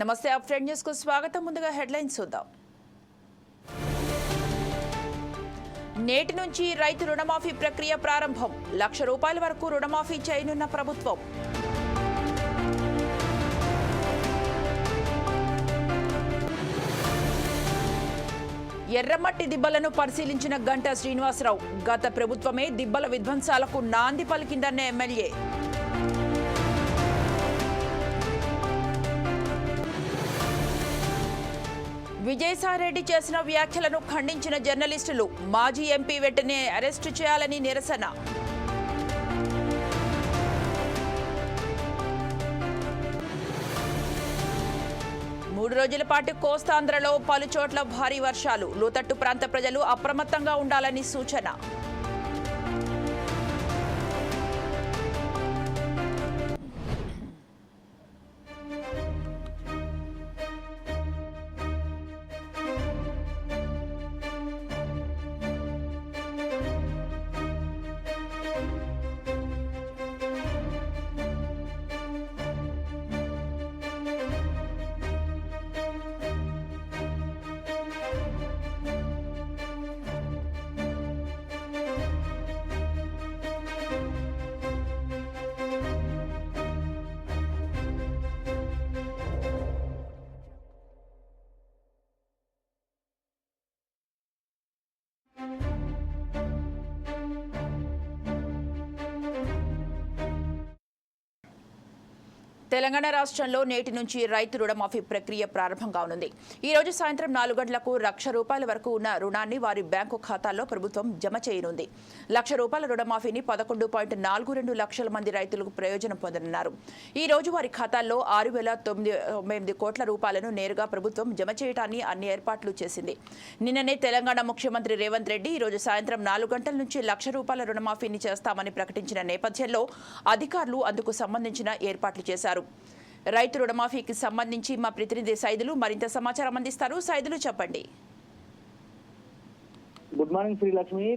నమస్తే up friend న్యూస్కు స్వాగతం. ముందుగా హెడ్లైన్స్ చూద్దాం. నేటి నుంచి రైతు రుణమాఫీ ప్రక్రియ ప్రారంభం. లక్ష రూపాయల వరకు రుణమాఫీ చేయనున్న ప్రభుత్వం. ఎర్రమట్టి దిబ్బలను పరిశీలించిన గంటా శ్రీనివాసరావు. గత ప్రభుత్వమే దిబ్బల విధ్వంసాలకు నాంది పలికిందన్న ఎమ్మెల్యే. విజయసాయిరెడ్డి చేసిన వ్యాఖ్యలను ఖండించిన జర్నలిస్టులు మాజీ ఎంపీ వెంటనే అరెస్టు చేయాలని నిరసన. మూడు రోజుల పాటు కోస్తాంధ్రలో పలుచోట్ల భారీ వర్షాలు. లోతట్టు ప్రాంత ప్రజలు అప్రమత్తంగా ఉండాలని సూచన. తెలంగాణ రాష్ట్రంలో నేటి నుంచి రైతు రుణమాఫీ ప్రక్రియ ప్రారంభం కానుంది. ఈ రోజు సాయంత్రం నాలుగు గంటలకు లక్ష రూపాయల వరకు ఉన్న రుణాన్ని వారి బ్యాంకు ఖాతాల్లో ప్రభుత్వం జమ చేయనుంది. లక్ష రూపాయల రుణమాఫీని పదకొండు పాయింట్ నాలుగు రెండు లక్షల మంది రైతులకు ప్రయోజనం పొందనున్నారు. ఈ రోజు వారి ఖాతాల్లో ఆరు వేల తొమ్మిది ఎనిమిది కోట్ల రూపాయలను నేరుగా ప్రభుత్వం జమ చేయడాన్ని అన్ని ఏర్పాట్లు చేసింది. నిన్ననే తెలంగాణ ముఖ్యమంత్రి రేవంత్ రెడ్డి ఈ రోజు సాయంత్రం నాలుగు గంటల నుంచి లక్ష రూపాయల రుణమాఫీని చేస్తామని ప్రకటించిన నేపథ్యంలో అధికారులు అందుకు సంబంధించిన ఏర్పాట్లు చేశారు. రైతు రుణమాఫీకి సంబంధించి మా ప్రతినిధి సైదులు మరింత సమాచారం అందిస్తారు. సైదులు చెప్పండి. Good morning Srilakshmi.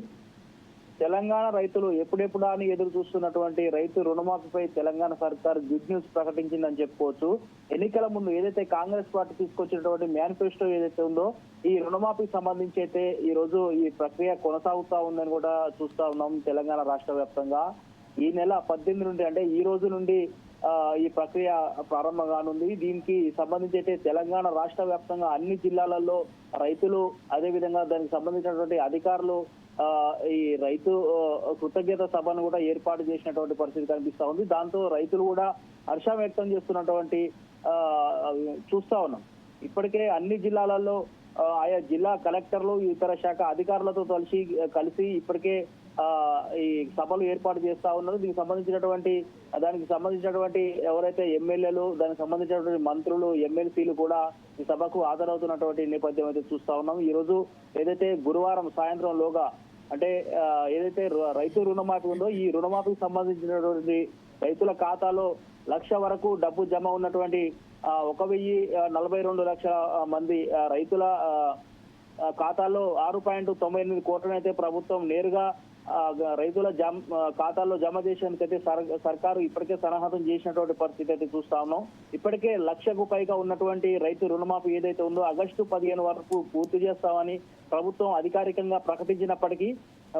తెలంగాణ రైతులు ఎప్పుడెప్పుడా అని ఎదురు చూస్తున్నటువంటి రైతు రుణమాఫీపై తెలంగాణ సర్కార్ గుడ్ న్యూస్ ప్రకటించిందని చెప్పుకోవచ్చు. ఎన్నికల ముందు ఏదైతే కాంగ్రెస్ పార్టీ తీసుకొచ్చినటువంటి మేనిఫెస్టో ఏదైతే ఉందో ఈ రుణమాఫీకి సంబంధించి అయితే ఈ రోజు ఈ ప్రక్రియ కొనసాగుతా ఉందని కూడా చూస్తా ఉన్నాం తెలంగాణ రాష్ట్ర వ్యాప్తంగా. ఈ నెల పద్దెనిమిది నుండి అంటే ఈ రోజు నుండి ఈ ప్రక్రియ ప్రారంభం కానుంది. దీనికి సంబంధించి అయితే తెలంగాణ రాష్ట్ర వ్యాప్తంగా అన్ని జిల్లాలలో రైతులు అదేవిధంగా దానికి సంబంధించినటువంటి అధికారులు ఈ రైతు కృతజ్ఞత సభను కూడా ఏర్పాటు చేసినటువంటి పరిస్థితి కనిపిస్తా ఉంది. దాంతో రైతులు కూడా హర్షం వ్యక్తం చేస్తున్నటువంటి చూస్తా ఉన్నాం. ఇప్పటికే అన్ని జిల్లాలలో ఆయా జిల్లా కలెక్టర్లు ఇతర శాఖ అధికారులతో కలిసి కలిసి ఇప్పటికే ఈ సభలు ఏర్పాటు చేస్తా ఉన్నారు దీనికి సంబంధించినటువంటి దానికి సంబంధించినటువంటి ఎవరైతే ఎమ్మెల్యేలు దానికి సంబంధించినటువంటి మంత్రులు ఎమ్మెల్సీలు కూడా ఈ సభకు హాజరవుతున్నటువంటి నేపథ్యం అయితే చూస్తా ఉన్నాం. ఈ రోజు ఏదైతే గురువారం సాయంత్రం లోగా అంటే ఏదైతే రు- రైతు రుణమాఫీ ఉందో ఈ రుణమాఫీకి సంబంధించినటువంటి రైతుల ఖాతాలో లక్ష వరకు డబ్బు జమ ఉన్నటువంటి ఒక వెయ్యి నలభై రెండు లక్షల మంది రైతుల ఖాతాలో ఖాతాల్లో ఆరు పాయింట్ తొంభై ఎనిమిది కోట్లనైతే ప్రభుత్వం నేరుగా రైతుల జమ ఖాతాల్లో జమ చేసేందుకైతే సర్- సర్కారు ఇప్పటికే సన్నాహతం చేసినటువంటి పరిస్థితి అయితే చూస్తా ఉన్నాం. ఇప్పటికే లక్షకు పైగా ఉన్నటువంటి రైతు రుణమాఫీ ఏదైతే ఉందో ఆగస్టు పదిహేను వరకు పూర్తి చేస్తామని ప్రభుత్వం అధికారికంగా ప్రకటించినప్పటికీ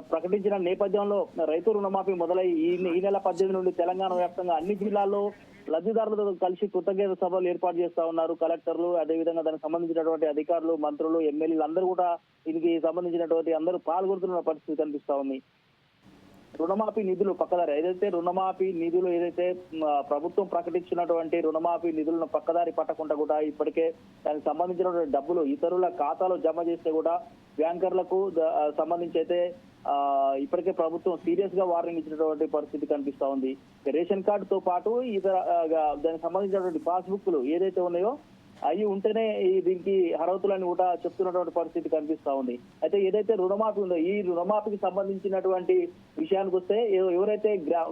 ప్రకటించిన నేపథ్యంలో రైతు రుణమాఫీ మొదలై ఈ నెల పద్దెనిమిది నుండి తెలంగాణ వ్యాప్తంగా అన్ని జిల్లాల్లో లబ్ధిదారులతో కలిసి కృతజ్ఞత సభలు ఏర్పాటు చేస్తా ఉన్నారు. కలెక్టర్లు అదేవిధంగా దానికి సంబంధించినటువంటి అధికారులు మంత్రులు ఎమ్మెల్యేలు అందరూ కూడా దీనికి సంబంధించినటువంటి అందరూ పాల్గొంటున్న పరిస్థితి కనిపిస్తా ఉంది. రుణమాఫీ నిధులు పక్కదారి ఏదైతే రుణమాఫీ నిధులు ఏదైతే ప్రభుత్వం ప్రకటించినటువంటి రుణమాఫీ నిధులను పక్కదారి పట్టకుండా కూడా ఇప్పటికే దానికి సంబంధించినటువంటి డబ్బులు ఇతరుల ఖాతాలో జమ చేస్తే కూడా బ్యాంకర్లకు సంబంధించి అయితే ఇప్పటికే ప్రభుత్వం సీరియస్గా వార్నింగ్ ఇచ్చినటువంటి పరిస్థితి కనిపిస్తా ఉంది. రేషన్ కార్డుతో పాటు ఇతర దానికి సంబంధించినటువంటి పాస్బుక్లు ఏదైతే ఉన్నాయో అవి ఉంటేనే ఈ దీనికి అర్హతులని కూడా చెప్తున్నటువంటి పరిస్థితి కనిపిస్తా ఉంది. అయితే ఏదైతే రుణమాఫీ ఉందో ఈ రుణమాఫీకి సంబంధించినటువంటి విషయానికి వస్తే ఎవరైతే గ్రా-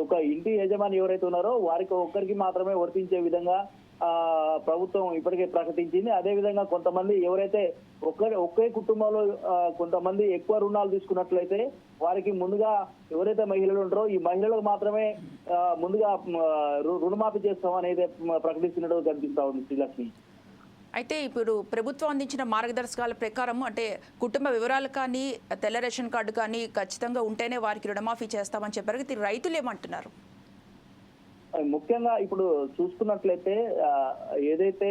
ఒక ఇంటి యజమాని ఎవరైతే ఉన్నారో వారికి ఒక్కరికి మాత్రమే వర్తించే విధంగా ప్రభుత్వం ఇప్పటికే ప్రకటించింది. అదే విధంగా కొంతమంది ఎవరైతే ఒక్క ఒకే కుటుంబంలో కొంతమంది ఎక్కువ రుణాలు తీసుకున్నట్లయితే వారికి ముందుగా ఎవరైతే మహిళలు ఉంటారో ఈ మహిళలకు మాత్రమే ముందుగా రు- రుణమాఫీ చేస్తామనేది ప్రకటిస్తున్నట్టు కనిపిస్తా ఉంది శ్రీలక్ష్మి. అయితే ఇప్పుడు ప్రభుత్వం అందించిన మార్గదర్శకాల ప్రకారం అంటే కుటుంబ వివరాలు కానీ తెల్ల రేషన్ కార్డు కానీ ఖచ్చితంగా ఉంటేనే వారికి రుణమాఫీ చేస్తామని చెప్పారు. రైతులు ఏమంటున్నారు? ముఖ్యంగా ఇప్పుడు చూసుకున్నట్లయితే ఏదైతే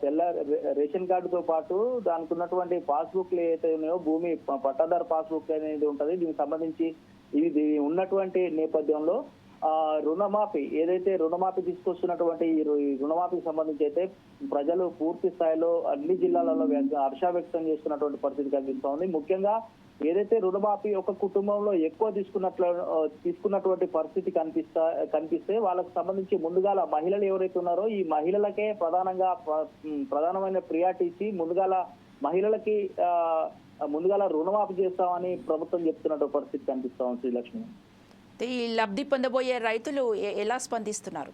తెల్ల రే- రేషన్ కార్డుతో పాటు దానికి ఉన్నటువంటి పాస్బుక్లు ఏదైతే ఉన్నాయో భూమి పట్టాదారు పాస్బుక్ అనేది ఉంటుంది. దీనికి సంబంధించి ఇది ఉన్నటువంటి నేపథ్యంలో ఆ రుణమాఫీ ఏదైతే రుణమాఫీ తీసుకొస్తున్నటువంటి ఈ రు- ఈ రుణమాఫీకి సంబంధించి అయితే ప్రజలు పూర్తి స్థాయిలో అన్ని జిల్లాలలో హర్ష వ్యక్తం చేస్తున్నటువంటి పరిస్థితి కనిపిస్తోంది ముఖ్యంగా ఏదైతే రుణమాఫీ ఒక కుటుంబంలో ఎక్కువ తీసుకున్నట్లు తీసుకున్నటువంటి పరిస్థితి కనిపిస్తా కనిపిస్తే వాళ్ళకు సంబంధించి ముందుగాల మహిళలు ఎవరైతే ఉన్నారో ఈ మహిళలకే ప్రధానంగా ప్రధానమైన ప్రియారిటీ ఇచ్చి ముందుగాల మహిళలకి ముందుగాల రుణమాఫీ చేస్తామని ప్రభుత్వం చెప్తున్నట్టు పరిస్థితి కనిపిస్తా ఉంది శ్రీలక్ష్మి ఈ లబ్ధి పొందబోయే రైతులు ఎలా స్పందిస్తున్నారు?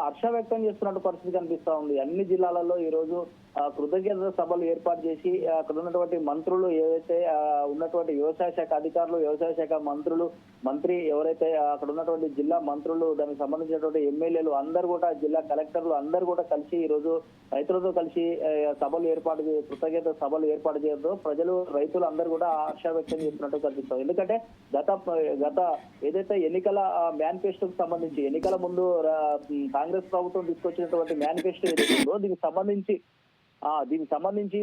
హర్ష వ్యక్తం చేస్తున్నట్టు పరిస్థితి కనిపిస్తా ఉంది. అన్ని జిల్లాలలో ఈ రోజు ఆ, కృతజ్ఞత సభలు ఏర్పాటు చేసి అక్కడ ఉన్నటువంటి మంత్రులు ఏవైతే ఉన్నటువంటి వ్యవసాయ శాఖ అధికారులు వ్యవసాయ శాఖ మంత్రులు మంత్రి ఎవరైతే అక్కడ ఉన్నటువంటి జిల్లా మంత్రులు దానికి సంబంధించినటువంటి ఎమ్మెల్యేలు అందరు కూడా జిల్లా కలెక్టర్లు అందరు కూడా కలిసి ఈ రోజు రైతులతో కలిసి సభలు ఏర్పాటు కృతజ్ఞత సభలు ఏర్పాటు చేయడంతో ప్రజలు రైతులు అందరూ కూడా ఆశ వ్యక్తం చేస్తున్నట్టు కనిపిస్తుంది. ఎందుకంటే గత గత ఏదైతే ఎన్నికల మేనిఫెస్టోకి సంబంధించి ఎన్నికల ముందు కాంగ్రెస్ ప్రభుత్వం తీసుకొచ్చినటువంటి మేనిఫెస్టో ఏదైతే ఉందో దీనికి సంబంధించి దీనికి సంబంధించి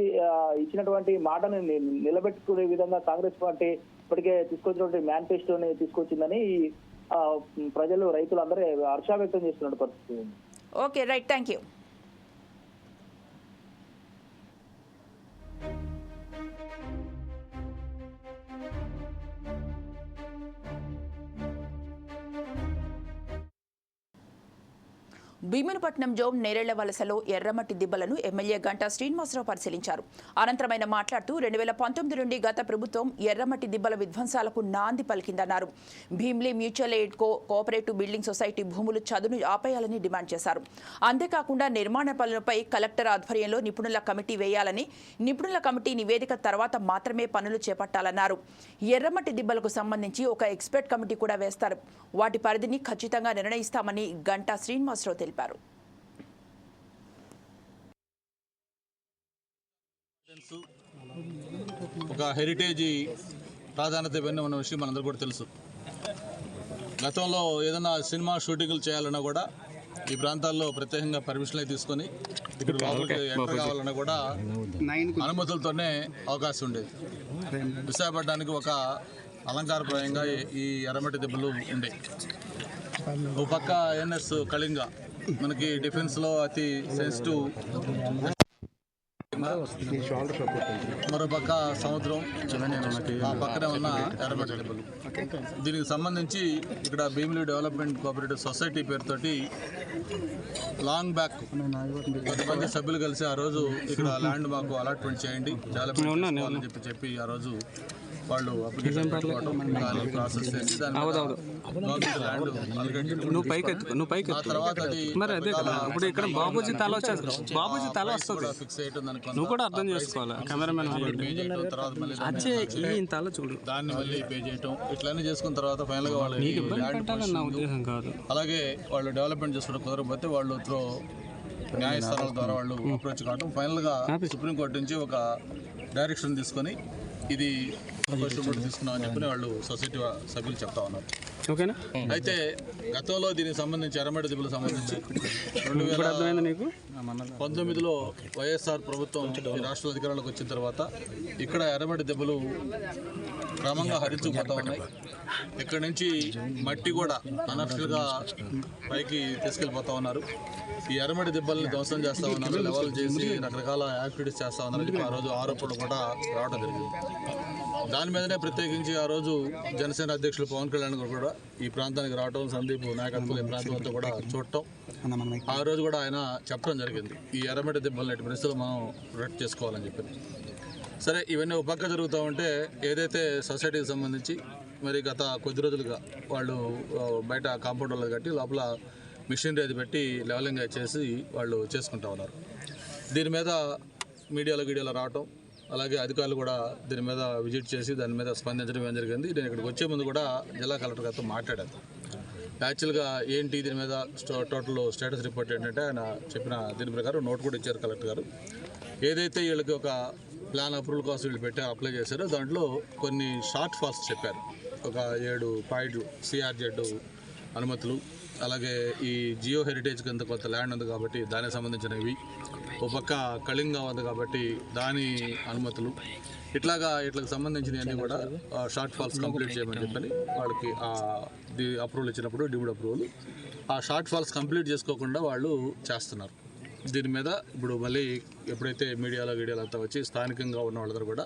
ఇచ్చినటువంటి మాటను నిలబెట్టుకునే విధంగా కాంగ్రెస్ పార్టీ ఇప్పటికే తీసుకొచ్చినటువంటి మేనిఫెస్టోని తీసుకొచ్చిందని ప్రజలు రైతులు అందరూ హర్ష వ్యక్తం చేస్తున్న పరిస్థితి okay right thank you Bheemunipatnam zone Nerella వలసలో ఎర్రమట్టి దిబ్బలను ఎమ్మెల్యే గంటా శ్రీనివాసరావు పరిశీలించారు. అనంతరం ఆయన మాట్లాడుతూ రెండు వేల పంతొమ్మిది నుండి గత ప్రభుత్వం ఎర్రమట్టి దిబ్బల విధ్వంసాలకు నాంది పలికిందన్నారు. Bheemili mutual aid co cooperative building society భూములు చదును ఆపేయాలని డిమాండ్ చేశారు. అంతేకాకుండా నిర్మాణ పనులపై కలెక్టర్ ఆధ్వర్యంలో నిపుణుల కమిటీ వేయాలని నిపుణుల కమిటీ నివేదిక తర్వాత మాత్రమే పనులు చేపట్టాలన్నారు. ఎర్రమట్టి దిబ్బలకు సంబంధించి ఒక ఎక్స్పర్ట్ కమిటీ కూడా వేస్తారు. వాటి పరిధిని ఖచ్చితంగా నిర్ణయిస్తామని గంటా శ్రీనివాసరావు తెలిపారు. ఒక హెరిటేజ్ ప్రాధాన్యత ఇవన్నీ ఉన్న విషయం మనందరూ కూడా తెలుసు. గతంలో ఏదైనా సినిమా షూటింగ్లు చేయాలన్నా కూడా ఈ ప్రాంతాల్లో ప్రత్యేకంగా పర్మిషన్లు తీసుకొని ఇక్కడ లోపలికి ఎంటర్ కావాలన్నా కూడా అనుమతులతోనే అవకాశం ఉండేది. విశాఖపట్నానికి ఒక అలంకారప్రాయంగా ఈ- ఈ ఎర్రమట్టి దెబ్బలు ఉండే. ఒక పక్క ఎన్ఎస్ కళింగ. మనకి డిఫెన్స్లో అతి సెన్సిటివ్ మరో పక్క సముద్రం ఆ పక్కనే ఉన్న ఎర్రమట్టి దీనికి సంబంధించి ఇక్కడ భీమిలి డెవలప్మెంట్ కోఆపరేటివ్ సొసైటీ పేరుతోటి లాంగ్ బ్యాక్ కొంతమంది సభ్యులు కలిసి ఆ రోజు ఇక్కడ ల్యాండ్ మాకు అలాట్మెంట్ చేయండి. డెవలప్మెంట్ చేసుకోవాలని చెప్పి చెప్పి ఆ రోజు వాళ్ళు ప్రాసెస్ చేసి. నువ్వు పైకి ఎత్తుకో నువ్వు పైకి అది మరి అదే కదా ఇప్పుడు ఇక్కడ బాబూజీ తల వచ్చేస్తుంది. బాబూజీ తల వస్తుంది. నువ్వు కూడా అర్థం చేసుకోవాలి కెమెరామెన్ పే చేయడం తర్వాత మళ్ళీ దాన్ని అచ్చే ఈ తల చూడు. దాన్ని మళ్ళీ పే చేయటం ఇట్లన్నీ చేసుకున్న తర్వాత ఫైనల్గా వాళ్ళు ల్యాండ్ పెట్టాలని నా ఉద్దేశం కాదు. అలాగే వాళ్ళు డెవలప్మెంట్ చేసుకోవడం కుదరకపోతే వాళ్ళు త్రో న్యాయస్థానాల ద్వారా వాళ్ళు అప్రోచ్ కావడం ఫైనల్గా సుప్రీంకోర్టు నుంచి ఒక డైరెక్షన్ తీసుకొని ఇది తీసుకున్నామని చెప్పి వాళ్ళు సొసైటీ సభ్యులు చెప్తా ఉన్నారు. ఓకేనా? అయితే గతంలో దీనికి సంబంధించి ఎర్రమడి దిబ్బలకు సంబంధించి రెండు వేల నీకు? పంతొమ్మిదిలో వైఎస్ఆర్ ప్రభుత్వం రాష్ట్ర అధికారంలోకి వచ్చిన తర్వాత ఇక్కడ ఎర్రమట్టి దెబ్బలు క్రమంగా హరించుకుపోతా ఉన్నాయి. ఇక్కడ నుంచి మట్టి కూడా అనర్షులుగా పైకి తీసుకెళ్ళిపోతా ఉన్నారు. ఈ ఎర్రమట్టి దెబ్బల్ని ధ్వంసం చేస్తా ఉన్నారు లెవెల్ చేసి రకరకాల యాక్టివిటీస్ చేస్తా ఉన్నారు ఆ రోజు ఆరోపణలు కూడా రావడం జరిగింది. దాని మీదనే ప్రత్యేకించి ఆ రోజు జనసేన అధ్యక్షులు పవన్ కళ్యాణ్ గారు కూడా ఈ ప్రాంతానికి రావటం సందీప్ నాయకత్వం ఈ ప్రాంతం అంతా కూడా చూడటం. ఆ రోజు కూడా ఆయన చెప్పడం జరిగింది. ఈ ఎర్రమట్టి దెబ్బలు ఎట్టి పరిస్థితులు మనం రెడ్ చేసుకోవాలని చెప్పి సరే ఇవన్నీ ఒక పక్క జరుగుతూ ఉంటే ఏదైతే సొసైటీకి సంబంధించి మరి గత కొద్ది రోజులుగా వాళ్ళు బయట కాంపౌండ్ వాళ్ళు కట్టి లోపల మిషనరీ అది పెట్టి లెవలింగ్ చేసి వాళ్ళు చేసుకుంటా ఉన్నారు. దీని మీద మీడియాలో గీడియాలో రావటం అలాగే అధికారులు కూడా దీని మీద విజిట్ చేసి దాని మీద స్పందించడం జరిగింది? నేను ఇక్కడికి వచ్చే ముందు కూడా జిల్లా కలెక్టర్ గారితో మాట్లాడాను. యాక్చువల్గా ఏంటి దీని మీద టోటల్ స్టేటస్ రిపోర్ట్ ఏంటంటే ఆయన చెప్పిన దీని ప్రకారం నోట్ కూడా ఇచ్చారు కలెక్టర్ గారు. ఏదైతే వీళ్ళకి ఒక ప్లాన్ అప్రూవల్ కోసం వీళ్ళు పెట్టి అప్లై చేశారో దాంట్లో కొన్ని షార్ట్ ఫాల్స్ చెప్పారు. ఒక ఏడు పాయింట్లు సిఆర్జెడ్ అనుమతులు అలాగే ఈ జియో హెరిటేజ్ కింద కొంత ల్యాండ్ ఉంది కాబట్టి దానికి సంబంధించినవి. ఒక పక్క కళింగ ఉంది కాబట్టి దాని అనుమతులు. ఇట్లాగా ఇట్లకు సంబంధించినవన్నీ కూడా షార్ట్ ఫాల్స్ కంప్లీట్ చేయమని చెప్పని వాళ్ళకి ది అప్రూవల్ ఇచ్చినప్పుడు డిమ్డ్ అప్రూవల్. ఆ షార్ట్ ఫాల్స్ కంప్లీట్ చేసుకోకుండా వాళ్ళు చేస్తున్నారు. దీని మీద ఇప్పుడు మళ్ళీ ఎప్పుడైతే మీడియాలో వీడియోలు అంతా వచ్చి స్థానికంగా ఉన్న వాళ్ళందరూ కూడా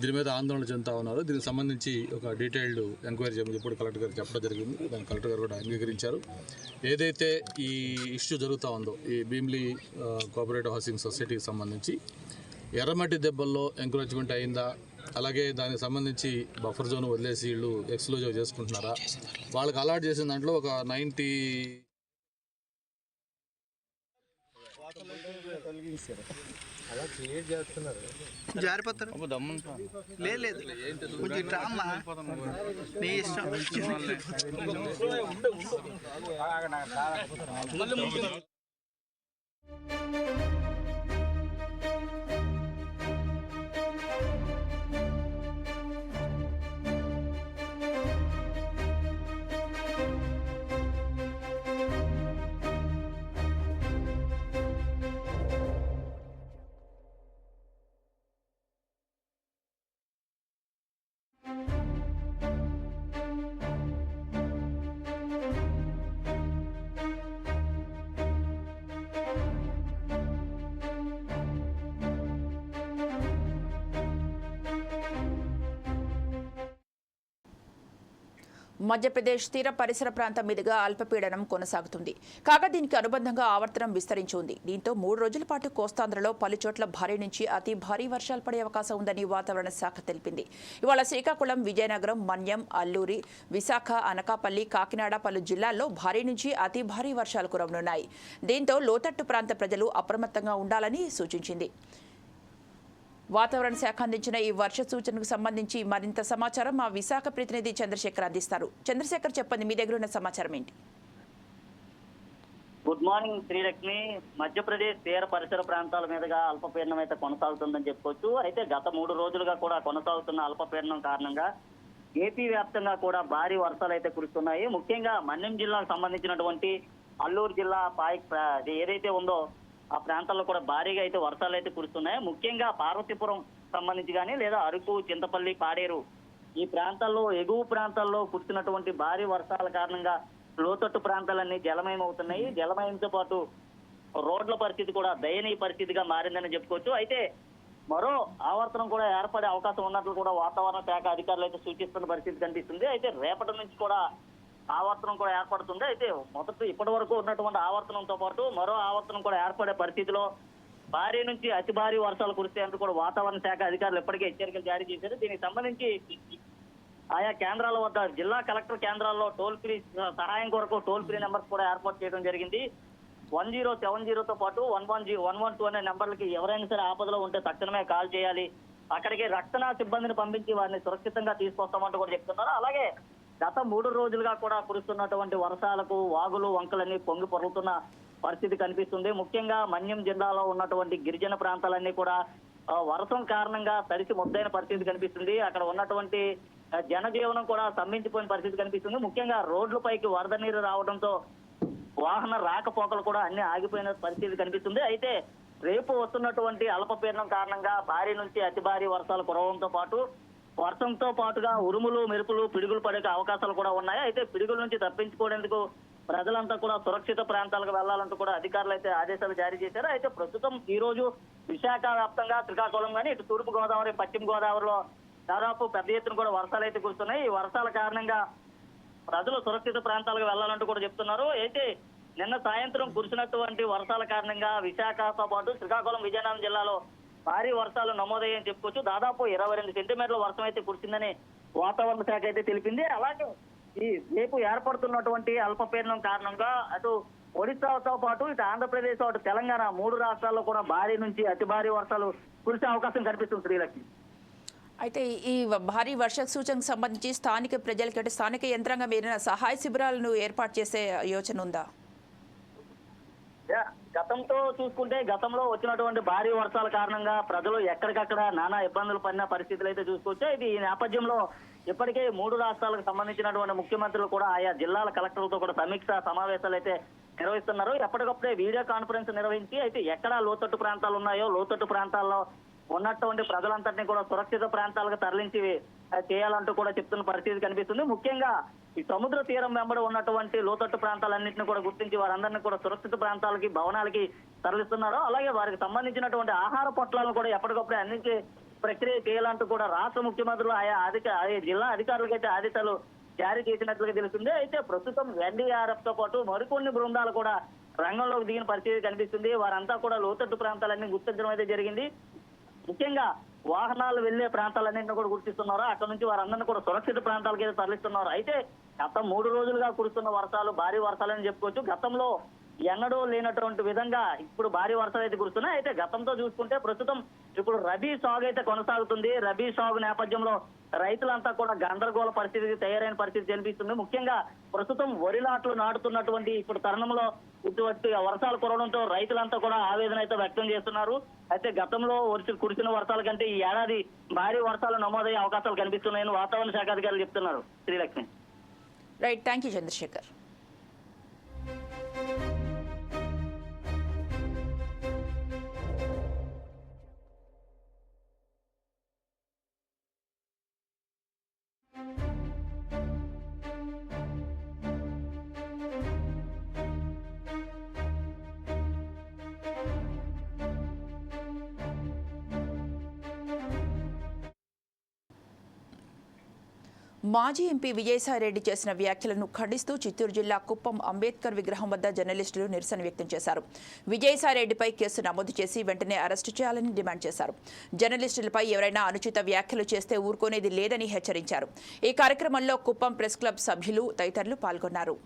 దీని మీద ఆందోళన చెందుతా ఉన్నారు. దీనికి సంబంధించి ఒక డీటెయిల్డ్ ఎంక్వైరీ చేయమని ఇప్పుడు కలెక్టర్ గారు చెప్పడం జరిగింది. దాని కలెక్టర్ గారు కూడా అంగీకరించారు. ఏదైతే ఈ ఇష్యూ జరుగుతూ ఉందో ఈ భీమ్లీ కోఆపరేటివ్ హౌసింగ్ సొసైటీకి సంబంధించి ఎర్రమట్టి దెబ్బల్లో ఎంకరేజ్మెంట్ అయిందా? అలాగే దానికి సంబంధించి బఫర్ జోన్ వదిలేసి వీళ్ళు ఎక్స్క్లూజివ్ చేసుకుంటున్నారా? వాళ్ళకి అలాట్ చేసిన దాంట్లో ఒక నైంటీ జారిపోతారు. లేదు లేదు. కొంచెం ఇట్రా అమ్మా నీ ఇష్టం. మధ్యప్రదేశ్ తీర పరిసర ప్రాంతం మీదుగా అల్పపీడనం కొనసాగుతుంది. కాగా దీనికి అనుబంధంగా ఆవర్తనం విస్తరించి ఉంది. దీంతో మూడు రోజుల పాటు కోస్తాంధ్రలో పలుచోట్ల భారీ నుంచి అతి భారీ వర్షాలు పడే అవకాశం ఉందని వాతావరణ శాఖ తెలిపింది. ఇవాళ శ్రీకాకుళం విజయనగరం మన్యం అల్లూరి విశాఖ అనకాపల్లి కాకినాడ పలు జిల్లాల్లో భారీ నుంచి అతి భారీ వర్షాలు కురవనున్నాయి. దీంతో లోతట్టు ప్రాంత ప్రజలు అప్రమత్తంగా ఉండాలని సూచించింది. వాతావరణ శాఖ అందించిన ఈ వర్ష సూచనకు సంబంధించి మరింత సమాచారం మా విశాఖ ప్రతినిధి చంద్రశేఖర్ అందిస్తారు. చంద్రశేఖర్ చెప్పండి మీ దగ్గర ఉన్న సమాచారం ఏంటి? Good morning Srilakshmi. మధ్యప్రదేశ్ తీర పరిసర ప్రాంతాల మీదుగా అల్పపీడనం అయితే కొనసాగుతుందని చెప్పుకోవచ్చు. అయితే గత మూడు రోజులుగా కూడా కొనసాగుతున్న అల్పపీడనం కారణంగా ఏపీ వ్యాప్తంగా కూడా భారీ వర్షాలు అయితే కురుస్తున్నాయి. ముఖ్యంగా మన్యం జిల్లాకు సంబంధించినటువంటి అల్లూరు జిల్లా పాయ్ అది ఏదైతే ఉందో ఆ ప్రాంతాల్లో కూడా భారీగా అయితే వర్షాలు అయితే కురుస్తున్నాయి. ముఖ్యంగా పార్వతీపురం సంబంధించి కానీ లేదా అరకు చింతపల్లి పాడేరు ఈ ప్రాంతాల్లో ఎగువ ప్రాంతాల్లో కురిసినటువంటి భారీ వర్షాల కారణంగా లోతట్టు ప్రాంతాలన్నీ జలమయం అవుతున్నాయి జలమయంతో పాటు రోడ్ల పరిస్థితి కూడా దయనీయ పరిస్థితిగా మారిందని చెప్పుకోవచ్చు. అయితే మరో ఆవర్తనం కూడా ఏర్పడే అవకాశం ఉన్నట్లు కూడా వాతావరణ శాఖ అధికారులు అయితే సూచిస్తున్న పరిస్థితి కనిపిస్తుంది. అయితే రేపటి నుంచి కూడా ఆవర్తనం కూడా ఏర్పడుతుంది అయితే మొదటి ఇప్పటి వరకు ఉన్నటువంటి ఆవర్తనంతో పాటు మరో ఆవర్తనం కూడా ఏర్పడే పరిస్థితిలో భారీ నుంచి అతి భారీ వర్షాలు కురిసేందుకు కూడా వాతావరణ శాఖ అధికారులు ఇప్పటికే హెచ్చరికలు జారీ చేశారు. దీనికి సంబంధించి ఆయా కేంద్రాల వద్ద జిల్లా కలెక్టర్ కేంద్రాల్లో టోల్ ఫ్రీ సహాయం కొరకు టోల్ ఫ్రీ నెంబర్స్ కూడా ఏర్పాటు చేయడం జరిగింది. వన్ జీరో సెవెన్ జీరోతో పాటు one one G one one two అనే నెంబర్లకి ఎవరైనా సరే ఆపదలో ఉంటే తక్షణమే కాల్ చేయాలి. అక్కడికి రక్షణ సిబ్బందిని పంపించి వారిని సురక్షితంగా తీసుకొస్తామంటూ కూడా చెప్తున్నారు. అలాగే గత మూడు రోజులుగా కూడా కురుస్తున్నటువంటి వర్షాలకు వాగులు వంకలన్నీ పొంగి పొరులుతున్న పరిస్థితి కనిపిస్తుంది. ముఖ్యంగా మన్యం జిల్లాలో ఉన్నటువంటి గిరిజన ప్రాంతాలన్నీ కూడా వర్షం కారణంగా తడిసి ముద్దైన పరిస్థితి కనిపిస్తుంది. అక్కడ ఉన్నటువంటి జనజీవనం కూడా స్తంభించిపోయిన పరిస్థితి కనిపిస్తుంది. ముఖ్యంగా రోడ్లపైకి వరద నీరు రావడంతో వాహన రాకపోకలు కూడా అన్ని ఆగిపోయిన పరిస్థితి కనిపిస్తుంది. అయితే రేపు వస్తున్నటువంటి అల్పపీడనం కారణంగా భారీ నుంచి అతి భారీ వర్షాలు కురవడంతో పాటు వర్షంతో పాటుగా ఉరుములు మెరుపులు పిడుగులు పడే అవకాశాలు కూడా ఉన్నాయి. అయితే పిడుగుల నుంచి తప్పించుకోవడానికి ప్రజలంతా కూడా సురక్షిత ప్రాంతాలకు వెళ్ళాలంటూ కూడా అధికారులు అయితే ఆదేశాలు జారీ చేశారు. అయితే ప్రస్తుతం ఈ రోజు విశాఖ వ్యాప్తంగా శ్రీకాకుళం కానీ ఇటు తూర్పు గోదావరి పశ్చిమ గోదావరిలో దాదాపు పెద్ద ఎత్తున కూడా వర్షాలు అయితే కురుస్తున్నాయి. ఈ వర్షాల కారణంగా ప్రజలు సురక్షిత ప్రాంతాలకు వెళ్ళాలంటూ కూడా చెప్తున్నారు. అయితే నిన్న సాయంత్రం కురిసినటువంటి వర్షాల కారణంగా విశాఖతో పాటు శ్రీకాకుళం విజయనగరం జిల్లాలో భారీ వర్షాలు నమోదయ్యని చెప్పుకోవచ్చు. దాదాపు ఇరవై రెండు సెంటీమీటర్ల వర్షం అయితే కురిసిందని వాతావరణ శాఖ అయితే తెలిపింది. అలాగే ఈ రేపు ఏర్పడుతున్నటువంటి అల్పపీడనం కారణంగా అటు ఒడిశాతో పాటు ఇటు ఆంధ్రప్రదేశ్ అటు తెలంగాణ మూడు రాష్ట్రాల్లో కూడా భారీ నుంచి అతి భారీ వర్షాలు కురిసే అవకాశం కనిపిస్తుంది శ్రీలక్ష్మి. అయితే ఈ భారీ వర్ష సూచనకు సంబంధించి స్థానిక ప్రజలకి అంటే స్థానిక యంత్రాంగం ఏదైనా సహాయ శిబిరాలను ఏర్పాటు చేసే యోచన ఉందా? గతంతో చూసుకుంటే గతంలో వచ్చినటువంటి భారీ వర్షాల కారణంగా ప్రజలు ఎక్కడికక్కడ నానా ఇబ్బందులు పడిన పరిస్థితులు అయితే చూసుకోవచ్చు ఇది ఈ నేపథ్యంలో ఇప్పటికే మూడు రాష్ట్రాలకు సంబంధించినటువంటి ముఖ్యమంత్రులు కూడా ఆయా జిల్లాల కలెక్టర్లతో కూడా సమీక్ష సమావేశాలు అయితే నిర్వహిస్తున్నారు. ఎప్పటికప్పుడే వీడియో కాన్ఫరెన్స్ నిర్వహించి అయితే ఎక్కడ లోతట్టు ప్రాంతాలు ఉన్నాయో లోతట్టు ప్రాంతాల్లో ఉన్నటువంటి ప్రజలందరినీ కూడా సురక్షిత ప్రాంతాలకు తరలించి చేయాలంటూ కూడా చెప్తున్న పరిస్థితి కనిపిస్తుంది. ముఖ్యంగా ఈ సముద్ర తీరం వెంబడి ఉన్నటువంటి లోతట్టు ప్రాంతాలన్నింటినీ కూడా గుర్తించి వారందరినీ కూడా సురక్షిత ప్రాంతాలకి భవనాలకి తరలిస్తున్నారు. అలాగే వారికి సంబంధించినటువంటి ఆహార పొట్లాలను కూడా ఎప్పటికప్పుడే అందించే ప్రక్రియ చేయాలంటూ కూడా రాష్ట్ర ముఖ్యమంత్రులు ఆయా అధిక జిల్లా అధికారులకైతే ఆదేశాలు జారీ చేసినట్లుగా తెలుస్తుంది. అయితే ప్రస్తుతం ఎన్డీఆర్ఎఫ్తో పాటు మరికొన్ని బృందాలు కూడా రంగంలోకి దిగిన పరిస్థితి కనిపిస్తుంది. వారంతా కూడా లోతట్టు ప్రాంతాలన్నీ గుర్తించడం అయితే జరిగింది. ముఖ్యంగా వాహనాలు వెళ్ళే ప్రాంతాలన్నింటినీ కూడా గుర్తిస్తున్నారు? అక్కడ నుంచి వారందరినీ కూడా సురక్షిత ప్రాంతాలకి అయితే తరలిస్తున్నారు. అయితే గత మూడు రోజులుగా కురుస్తున్న వర్షాలు భారీ వర్షాలని చెప్పుకోవచ్చు. గతంలో ఎన్నడూ లేనటువంటి విధంగా ఇప్పుడు భారీ వర్షాలు అయితే కురుస్తున్నాయి. అయితే గతంతో చూసుకుంటే ప్రస్తుతం ఇప్పుడు రబీ సాగు అయితే కొనసాగుతుంది. రబీ సాగు నేపథ్యంలో రైతులంతా కూడా గందరగోళ పరిస్థితికి తయారైన పరిస్థితి కనిపిస్తుంది ముఖ్యంగా ప్రస్తుతం వరి నాట్లు నాటుతున్నటువంటి ఇప్పుడు తరుణంలో ఇటువంటి వర్షాలు కురవడంతో రైతులంతా కూడా ఆవేదన అయితే వ్యక్తం చేస్తున్నారు. అయితే గతంలో వర్ష కురిసిన వర్షాల కంటే ఈ ఏడాది భారీ వర్షాలు నమోదయ్యే అవకాశాలు కనిపిస్తున్నాయని వాతావరణ శాఖ అధికారులు చెప్తున్నారు. Srilakshmi. Right thank you Chandrasekhar మాజీ ఎంపీ విజయసాయిరెడ్డి చేసిన వ్యాఖ్యలను ఖండిస్తూ చిత్తూరు జిల్లా కుప్పం అంబేద్కర్ విగ్రహం వద్ద జర్నలిస్టులు నిరసన వ్యక్తం చేశారు. విజయసాయిరెడ్డిపై కేసు నమోదు చేసి వెంటనే అరెస్టు చేయాలని డిమాండ్ చేశారు. జర్నలిస్టులపై ఎవరైనా అనుచిత వ్యాఖ్యలు చేస్తే ఊరుకోనేది లేదని హెచ్చరించారు. ఈ కార్యక్రమంలో కుప్పం ప్రెస్ క్లబ్ సభ్యులు తదితరులు పాల్గొన్నారు.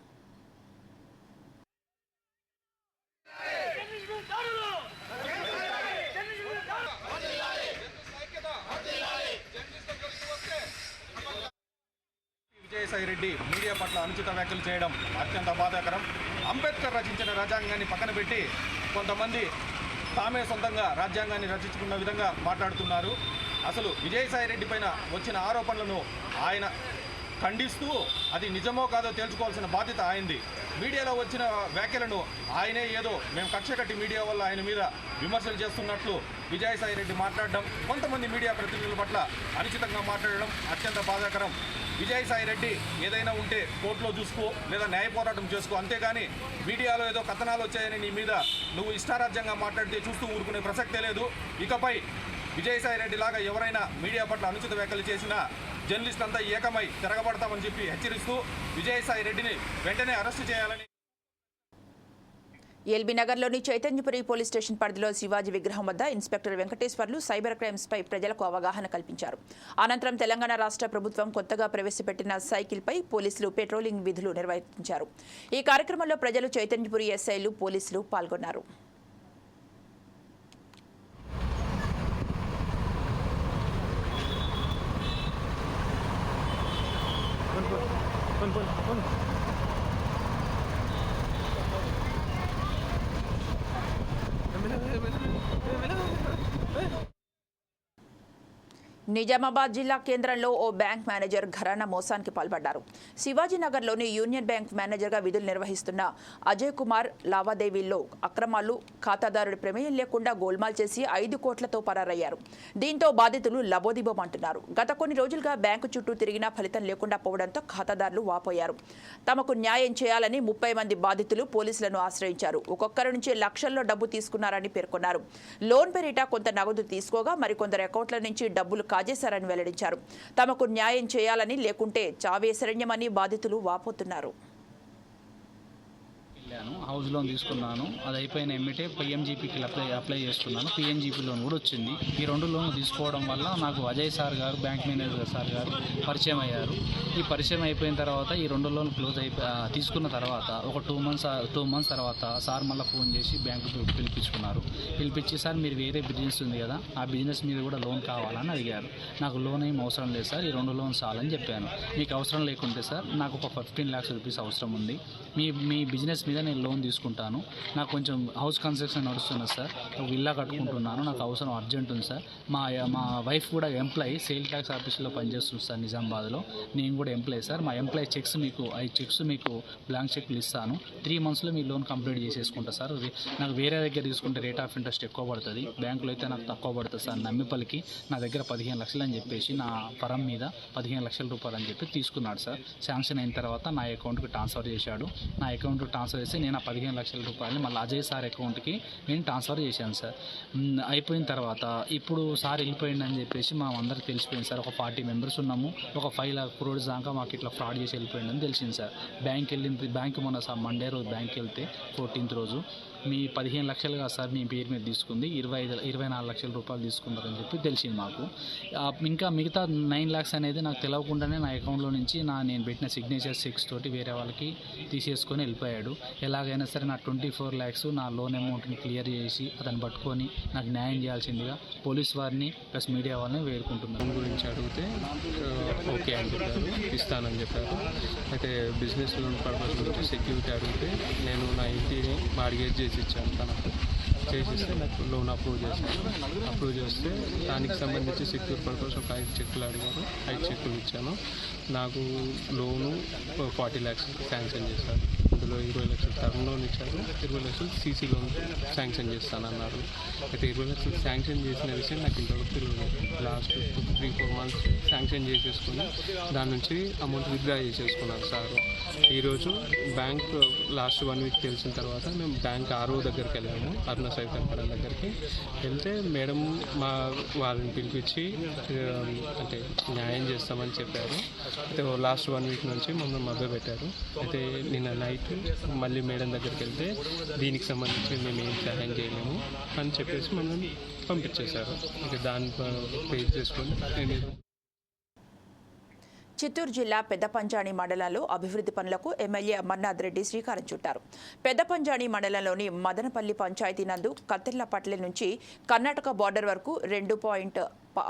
విజయసాయి రెడ్డి మీడియా పట్ల అనుచిత వ్యాఖ్యలు చేయడం అత్యంత బాధాకరం. అంబేద్కర్ రచించిన రాజ్యాంగాన్ని పక్కన పెట్టి కొంతమంది తామే సొంతంగా రాజ్యాంగాన్ని రచించుకున్న విధంగా మాట్లాడుతున్నారు. అసలు విజయసాయి రెడ్డి పైన వచ్చిన ఆరోపణలను ఆయన ఖండిస్తూ అది నిజమో కాదో తేల్చుకోవాల్సిన బాధ్యత ఆయనది. మీడియాలో వచ్చిన వ్యాఖ్యలను ఆయనే ఏదో మేము కక్ష కట్టి మీడియా వల్ల ఆయన మీద విమర్శలు చేస్తున్నట్లు విజయసాయి రెడ్డి మాట్లాడడం కొంతమంది మీడియా ప్రతినిధుల పట్ల అనుచితంగా మాట్లాడడం అత్యంత బాధాకరం. విజయసాయి రెడ్డి ఏదైనా ఉంటే కోర్టులో చూసుకో లేదా న్యాయ పోరాటం చేసుకో. అంతేగాని మీడియాలో ఏదో కథనాలు వచ్చాయని నీ మీద నువ్వు ఇష్టారాజ్యంగా మాట్లాడితే చూస్తూ ఊరుకునే ప్రసక్తే లేదు. ఇకపై విజయసాయి రెడ్డి లాగా ఎవరైనా మీడియా పట్ల అనుచిత వ్యాఖ్యలు చేసినా జర్నలిస్ట్ అంతా ఏకమై తిరగబడతామని చెప్పి హెచ్చరిస్తూ విజయసాయి రెడ్డిని వెంటనే అరెస్టు చేయాలని ఎల్బీ నగర్లోని చైతన్యపురి పోలీస్ స్టేషన్ పరిధిలో శివాజీ విగ్రహం వద్ద ఇన్స్పెక్టర్ వెంకటేశ్వర్లు సైబర్ క్రైమ్స్పై ప్రజలకు అవగాహన కల్పించారు. అనంతరం తెలంగాణ రాష్ట్ర ప్రభుత్వం కొత్తగా ప్రవేశపెట్టిన సైకిల్పై పోలీసులు పెట్రోలింగ్ విధులు నిర్వహించారు. ఈ కార్యక్రమంలో ప్రజలు చైతన్యపురి ఎస్ఐలు పోలీసులు పాల్గొన్నారు. నిజామాబాద్ జిల్లా కేంద్రంలో ఓ బ్యాంక్ మేనేజర్ ఘరానా మోసానికి పాల్పడ్డారు. శివాజీనగర్లోని యూనియన్ బ్యాంక్ మేనేజర్గా విధులు నిర్వహిస్తున్న అజయ్ కుమార్ లావాదేవీల్లో అక్రమాలు ఖాతాదారుడి ప్రమేయం లేకుండా గోల్మాల్ చేసి ఐదు కోట్లతో పరారయ్యారు. దీంతో బాధితులు లబోదిబోమంటున్నారు. గత కొన్ని రోజులుగా బ్యాంకు చుట్టూ తిరిగినా ఫలితం లేకుండా పోవడంతో ఖాతాదారులు వాపోయారు. తమకు న్యాయం చేయాలని ముప్పై మంది బాధితులు పోలీసులను ఆశ్రయించారు. ఒక్కొక్కరి నుంచి లక్షల్లో డబ్బు తీసుకున్నారని పేర్కొన్నారు. లోన్ పేరిట కొంత నగదు తీసుకోగా మరికొందరు అకౌంట్ల నుంచి డబ్బులు కాజేశారని వెల్లడించారు. తమకు న్యాయం చేయాలని లేకుంటే చావే శరణ్యమని బాధితులు వాపోతున్నారు. పెట్టాను హౌస్ లోన్ తీసుకున్నాను అది అయిపోయిన ఎమ్మిటే పిఎంజీపీకి అప్లై అప్లై చేసుకున్నాను పిఎంజీపీ లోన్ కూడా వచ్చింది. ఈ రెండు లోన్లు తీసుకోవడం వల్ల నాకు అజయ్ సార్ గారు బ్యాంక్ మేనేజర్ సార్ గారు పరిచయం అయ్యారు. ఈ పరిచయం అయిపోయిన తర్వాత ఈ రెండు లోన్లు క్లోజ్ అయిపోయి తీసుకున్న తర్వాత ఒక టూ మంత్స్ టూ మంత్స్ తర్వాత సార్ మళ్ళీ ఫోన్ చేసి బ్యాంకు పిలిపించుకున్నారు. పిలిపించి సార్ మీరు వేరే బిజినెస్ ఉంది కదా ఆ బిజినెస్ మీద కూడా లోన్ కావాలని అడిగారు. నాకు లోన్ ఏం అవసరం లేదు సార్ ఈ రెండు లోన్స్ చాలని చెప్పాను. మీకు అవసరం లేకుంటే సార్ నాకు ఒక ఫిఫ్టీన్ ల్యాక్స్ రూపీస్ అవసరం ఉంది. మీ మీ బిజినెస్ మీద నేను లోన్ తీసుకుంటాను. నాకు కొంచెం హౌస్ కన్స్ట్రక్షన్ నడుస్తున్నది సార్. ఒక ఇల్లా కట్టుకుంటున్నాను. నాకు అవసరం అర్జెంట్ ఉంది సార్. మా మా వైఫ్ కూడా ఎంప్లాయీ సేల్ ట్యాక్స్ ఆఫీస్లో పనిచేస్తుంది సార్ నిజామాబాద్లో. నేను కూడా ఎంప్లాయీ సార్. మా ఎంప్లాయీ చెక్స్ మీకు ఐదు చెక్స్ మీకు బ్లాంక్ చెక్లు ఇస్తాను. త్రీ మంత్స్లో మీ లోన్ కంప్లీట్ చేసేసుకుంటా సార్. నాకు వేరే దగ్గర తీసుకుంటే రేట్ ఆఫ్ ఇంట్రెస్ట్ ఎక్కువ పడుతుంది. బ్యాంకులో అయితే నాకు తక్కువ పడుతుంది సార్. నమ్మిపల్లికి నా దగ్గర పదిహేను లక్షలు అని చెప్పేసి నా పరం మీద పదిహేను లక్షల రూపాయలు అని చెప్పి తీసుకున్నాడు సార్. శాంక్షన్ అయిన తర్వాత నా అకౌంట్కి ట్రాన్స్ఫర్ చేశాడు. నా అకౌంట్కి ట్రాన్స్ఫర్ చేసి నేను ఆ పదిహేను లక్షల రూపాయలు మళ్ళీ అజయ్ సార్ అకౌంట్కి నేను ట్రాన్స్ఫర్ చేశాను సార్. అయిపోయిన తర్వాత ఇప్పుడు సార్ వెళ్ళిపోయిందని చెప్పేసి మా అందరికి తెలిసిపోయింది సార్. ఒక ఫార్టీ మెంబర్స్ ఉన్నాము. ఒక ఫైవ్ లాక్ క్రోడ్స్ దాకా మాకు ఇట్లా ఫ్రాడ్ చేసి వెళ్ళిపోయిందని తెలిసింది సార్. బ్యాంక్ వెళ్ళింది బ్యాంక్ మొన్న సార్ మండే రోజు బ్యాంక్ వెళ్తే ఫోర్టీన్త్ రోజు. మీ పదిహేను లక్షలు కాదు సార్ మీ పేరు మీద తీసుకుంది. ఇరవై ఐదు ఇరవై నాలుగు లక్షల రూపాయలు తీసుకున్నారని చెప్పి తెలిసింది మాకు. ఇంకా మిగతా నైన్ ల్యాక్స్ అనేది నాకు తెలియకుండానే నా అకౌంట్లో నుంచి నా నేను పెట్టిన సిగ్నేచర్ సిక్స్ తోటి వేరే వాళ్ళకి తీసేసుకొని వెళ్ళిపోయాడు. ఎలాగైనా సరే నా ట్వంటీ ఫోర్ ల్యాక్స్ నా లోన్ అమౌంట్ని క్లియర్ చేసి అతను పట్టుకొని నాకు న్యాయం చేయాల్సిందిగా పోలీస్ వారిని ప్లస్ మీడియా వాళ్ళని వేడుకుంటున్నాను. గురించి అడిగితే ఓకే అని చెప్పారు. ఇస్తానని చెప్పారు. అయితే బిజినెస్ లోన్ పర్పస్ గురించి సెక్యూరిటీ అడిగితే నేను నా ఇంటిని మార్గేజ్ చేసి ఇచ్చాను తనకు చేసిస్తే నాకు లోన్ అప్రూవ్ చేశాను అప్రూవ్ చేస్తే దానికి సంబంధించి సెక్యూర్ పర్పస్ ఒక ఐదు చెక్కులు అడిగారు. ఐదు చెక్కులు ఇచ్చాను. నాకు లోను ఫార్టీ ల్యాక్స్ శాంక్షన్ చేశారు. అందులో ఇరవై లక్షలు టర్మ్ లోన్ ఇచ్చారు. ఇరవై లక్షలు సీసీ లోన్ శాంక్షన్ చేస్తానన్నారు. అయితే ఇరవై లక్షలు శాంక్షన్ చేసిన విషయం నాకు ఇంతవరకు తెలియదు. Last three four months sanction చేసేసుకుని దాని నుంచి అమౌంట్ విత్డ్రా చేసేసుకున్నారు సార్. ఈరోజు బ్యాంక్ లాస్ట్ వన్ వీక్ తెలిసిన తర్వాత మేము బ్యాంక్ ఆర్ఓ దగ్గరికి వెళ్ళాము అరుణ సైతం దగ్గరికి. వెళ్తే మేడం మా వాళ్ళని పిలిపించి అంటే న్యాయం చేస్తామని చెప్పారు. అయితే లాస్ట్ వన్ వీక్ నుంచి మమ్మల్ని మభ్య పెట్టారు అయితే నిన్న నైట్ మళ్ళీ మేడం దగ్గరికి వెళ్తే దీనికి సంబంధించి మేము ఏం సహాయం చేయలేము అని చెప్పేసి మమ్మల్ని పంపించేశారు. ఇక దాన్ని ఫేస్ చేసుకొని నేను చిత్తూరు జిల్లా పెద్దపంజాణి మండలంలో అభివృద్ధి పనులకు ఎమ్మెల్యే అమర్నాథ్ రెడ్డి శ్రీకారం చుట్టారు. పెద్దపంజాణి మండలంలోని మదనపల్లి పంచాయతీ నందు కత్తెర్లపట్ల నుంచి కర్ణాటక బార్డర్ వరకు రెండు పాయింట్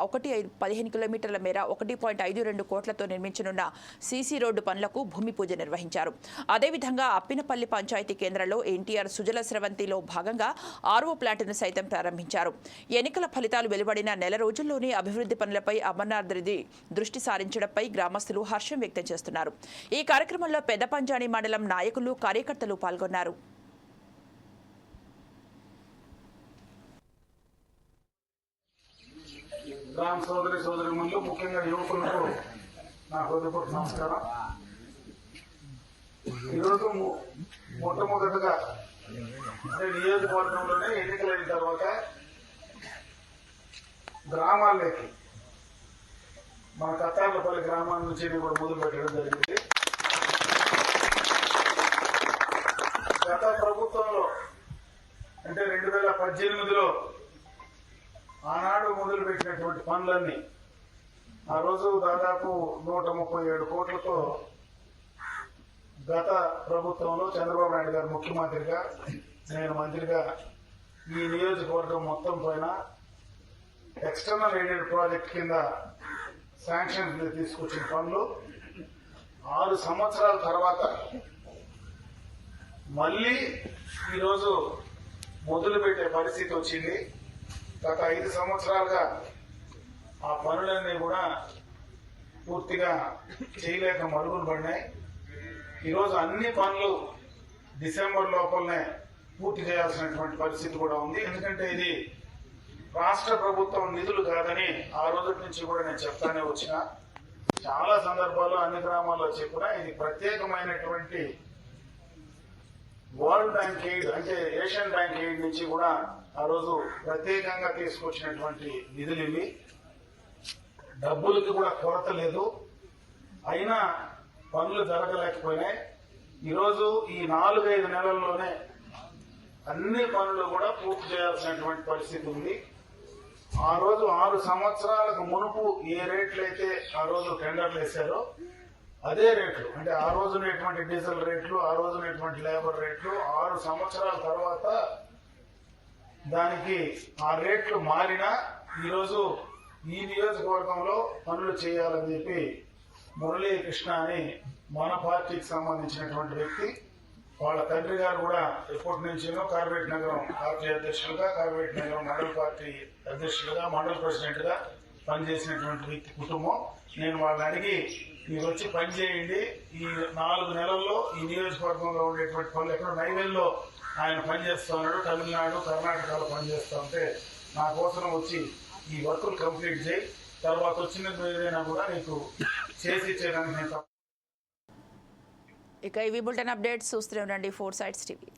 ఒకటి ఐదు పదిహేను కిలోమీటర్ల మేర ఒకటి పాయింట్ ఐదు రెండు కోట్లతో నిర్మించనున్న సీసీ రోడ్డు పనులకు భూమి పూజ నిర్వహించారు. అదేవిధంగా అప్పినపల్లి పంచాయతీ కేంద్రంలో ఎన్టీఆర్ సుజల స్రవంతిలో భాగంగా ఆర్ఓ ప్లాంట్ను సైతం ప్రారంభించారు. ఎన్నికల ఫలితాలు వెలువడిన నెల రోజుల్లోనే అభివృద్ధి పనులపై అమర్నాథ్ రెడ్డి దృష్టి సారించడంపై గ్రామస్తులు హర్షం వ్యక్తం చేస్తున్నారు. ఈ కార్యక్రమంలో పెద్ద పంజాణి మండలం నాయకులు కార్యకర్తలు పాల్గొన్నారు. గ్రామ సోదరి సోదరి ముందు ముఖ్యంగా యువకులకు నా హృదయపూర్వక నమస్కారం. ఈరోజు మొట్టమొదటిగా అంటే నియోజకవర్గంలోనే ఎన్నికలైన తర్వాత గ్రామాల్లోకి మన కత్తార్లపల్లి గ్రామాల నుంచి కూడా మొదలు పెట్టడం జరిగింది. గత ప్రభుత్వంలో అంటే రెండు వేల పద్దెనిమిదిలో ఆనాడు మొదలుపెట్టినటువంటి పనులన్నీ ఆ రోజు దాదాపు నూట ముప్పై ఏడు కోట్లతో గత ప్రభుత్వంలో చంద్రబాబు నాయుడు గారు ముఖ్యమంత్రిగా నేను మంత్రిగా ఈ నియోజకవర్గం మొత్తం పైన ఎక్స్టర్నల్ ఎయిడెడ్ ప్రాజెక్ట్ కింద శాంక్షన్ తీసుకొచ్చిన పనులు ఆరు సంవత్సరాల తర్వాత మళ్ళీ ఈరోజు మొదలుపెట్టే పరిస్థితి వచ్చింది. గత ఐదు సంవత్సరాలుగా ఆ పనులన్నీ కూడా పూర్తిగా చేయలేక మరుగులు పడినాయి. ఈరోజు అన్ని పనులు డిసెంబర్ లోపలనే పూర్తి చేయాల్సినటువంటి పరిస్థితి కూడా ఉంది. ఎందుకంటే ఇది రాష్ట్ర ప్రభుత్వం నిధులు కాదని ఆ రోజు నుంచి కూడా నేను చెప్తానే వచ్చిన. చాలా సందర్భాల్లో అన్ని గ్రామాల్లో చెప్పినా ఇది ప్రత్యేకమైనటువంటి వరల్డ్ బ్యాంక్ ఎయిడ్ అంటే ఏషియన్ బ్యాంక్ ఎయిడ్ నుంచి కూడా ఆ రోజు ప్రత్యేకంగా తీసుకొచ్చినటువంటి నిధులు ఇవి డబ్బులకి కూడా కొరత లేదు. అయినా పనులు జరగలేకపోయినాయి. ఈరోజు ఈ నాలుగైదు నెలల్లోనే అన్ని పనులు కూడా పూర్తి చేయాల్సినటువంటి పరిస్థితి ఉంది. ఆ రోజు ఆరు సంవత్సరాలకు మునుపు ఏ రేట్లు అయితే ఆ రోజు టెండర్లు వేశారో అదే రేట్లు. అంటే ఆ రోజునేటువంటి డీజిల్ రేట్లు ఆ రోజునేటువంటి లేబర్ రేట్లు ఆరు సంవత్సరాల తర్వాత దానికి ఆ రేట్లు మారినా ఈరోజు ఈ నియోజకవర్గంలో పనులు చేయాలని చెప్పి మురళీ కృష్ణ అని మన పార్టీకి సంబంధించినటువంటి వ్యక్తి వాళ్ళ తండ్రి గారు కూడా ఎప్పటి నుంచేనో కార్పొరేట్ నగరం పార్టీ అధ్యక్షులుగా కార్పొరేట్ నగరం మండల పార్టీ అధ్యక్షులుగా మండల ప్రెసిడెంట్గా పనిచేసినటువంటి వ్యక్తి కుటుంబం. నేను వాళ్ళని అడిగి మీరు వచ్చి పనిచేయండి ఈ నాలుగు నెలల్లో ఈ నియోజకవర్గంలో ఉండేటువంటి పనులు ఎక్కడ నైవేల్లో ఆయన పనిచేస్తున్నాడు తమిళనాడు కర్ణాటకలో పనిచేస్తా ఉంటే నా కోసం వచ్చి ఈ వర్కులు కంప్లీట్ చేయి. తర్వాత వచ్చిన ఏదైనా కూడా నీకు చేసి ఇచ్చేదానికి నేను ఇక ఇవి బులెటిన్ అప్డేట్స్ చూస్తూనే ఉండండి ఫోర్ సైడ్స్ టీవీ.